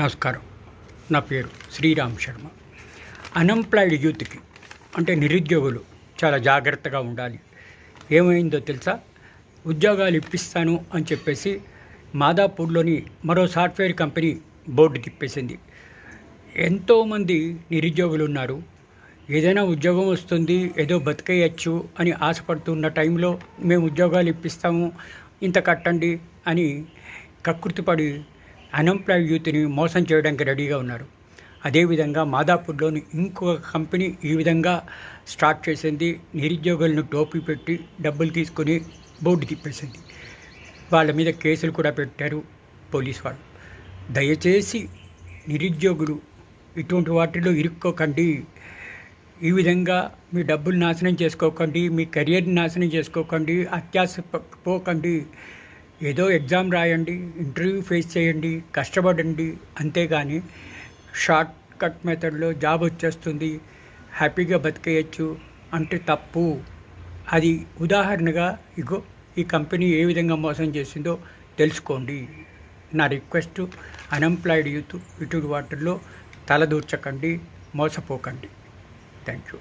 నమస్కారం. నా పేరు శ్రీరామ్ శర్మ. అన్ఎంప్లాయిడ్ యూత్కి అంటే నిరుద్యోగులు చాలా జాగ్రత్తగా ఉండాలి. ఏమైందో తెలుసా? ఉద్యోగాలు ఇప్పిస్తాను అని చెప్పేసి మాదాపూర్లోని మరో సాఫ్ట్వేర్ కంపెనీ బోర్డు తిప్పేసింది. ఎంతోమంది నిరుద్యోగులు ఉన్నారు. ఏదైనా ఉద్యోగం వస్తుంది ఏదో బతికేయచ్చు అని ఆశపడుతున్న టైంలో మేము ఉద్యోగాలు ఇప్పిస్తాము ఇంత కట్టండి అని కకృతిపడి అన్ఎంప్లాయిడ్ యూత్ని మోసం చేయడానికి రెడీగా ఉన్నారు. అదేవిధంగా మాదాపూర్లోని ఇంకొక కంపెనీ ఈ విధంగా స్టార్ట్ చేసింది. నిరుద్యోగులను టోపీ పెట్టి డబ్బులు తీసుకొని బోర్డు తిప్పేసింది. వాళ్ళ మీద కేసులు కూడా పెట్టారు పోలీస్ వాళ్ళు. దయచేసి నిరుద్యోగులు ఇటువంటి వాటిలో ఇరుక్కోకండి. ఈ విధంగా మీ డబ్బులు నాశనం చేసుకోకండి. మీ కెరియర్ని నాశనం చేసుకోకండి. అత్యాశ పోకండి. ఏదో ఎగ్జామ్ రాయండి ఇంటర్వ్యూ ఫేస్ చేయండి కష్టపడండి అంతేగాని షార్ట్ కట్ మెథడ్లో జాబ్ వచ్చేస్తుంది హ్యాపీగా బతికేయచ్చు అంటే తప్పు. అది ఉదాహరణగా ఇగో ఈ కంపెనీ ఏ విధంగా మోసం చేసిందో తెలుసుకోండి. నా రిక్వెస్ట్ అన్ఎంప్లాయిడ్ యూత్ ఇటువంటి వాటిల్లో తలదూర్చకండి మోసపోకండి. Thank you.